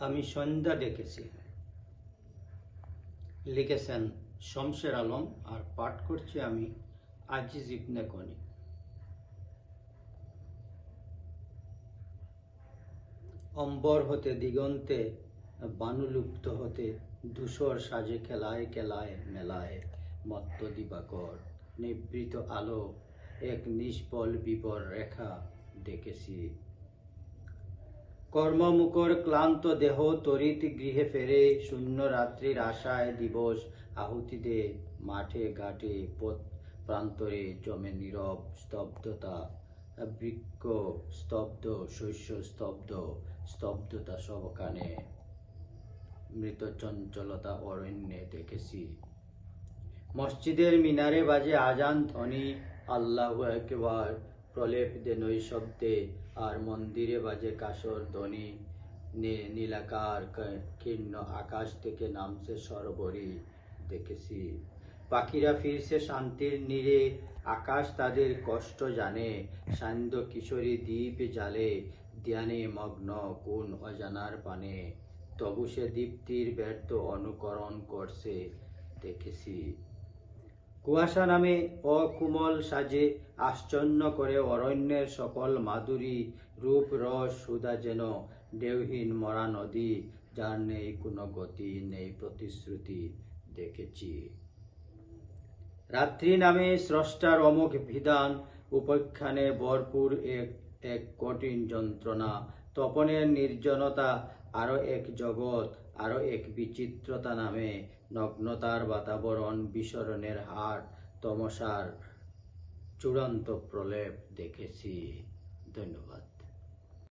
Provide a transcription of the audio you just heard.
আমি সন্ধ্যা ডেকেছি। লিখেছেন শমশের আলম আর পাঠ করছি আমি আজিজ ইবনে কনি অম্বর হতে দিগন্তে বানুলুপ্ত হতে ধূসর সাজে খেলায় খেলায় মেলায় মত্ত দিবাকর, নিবৃত আলো, এক নিষ্ফল বিপর রেখা দেখেছি কর্মমুখর ক্লান্ত দেহ তরিত গৃহে ফেরে, শূন্য রাত্রির আশায় দিবস আহুতি দে মাঠে ঘাটে পথ প্রান্তরে জমে নীরব স্তব্ধতা বৃক্ষ স্তব্ধ, শস্য স্তব্ধ, স্তব্ধতা সবখানে। মৃত চঞ্চলতা অরণ্যে দেখেছি। মসজিদের মিনারে বাজে আজান ধ্বনি, আল্লাহ একবার প্রলেপ দে নৈশব্দে আর মন্দিরে বাজে কাসর ধ্বনি। নীলাকার কীর্ণ আকাশ থেকে নামছে সরবরি, দেখেছি। পাখিরা ফিরছে শান্তির নীরে, আকাশ তাদের কষ্ট জানে। সান্ধ্য কিশোরী দ্বীপ জালে, ধ্যানে মগ্ন কোন অজানার পানে। তবু সে দীপ্তির ব্যর্থ অনুকরণ করছে, দেখেছি। কুয়াশা নামে অকুমল সাজে আশ্চর্য করে অরণ্যের সকল মাধুরী রূপ রস সুদা যেন ঢেউহীন মরা নদী, যার নেই কোনো গতি, নেই প্রতিশ্রুতি দেখেছি। রাত্রি নামে স্রষ্টার অমোঘ বিধান, উপখ্যানে ভরপুর এক এক কঠিন যন্ত্রণা তপনের নির্জনতা আরও এক জগৎ আরও এক বিচিত্রতা নামে নগ্নতার বাতাবরণ বিসরণের হাট তমসার চূড়ান্ত প্রলেপ দেখেছি। ধন্যবাদ।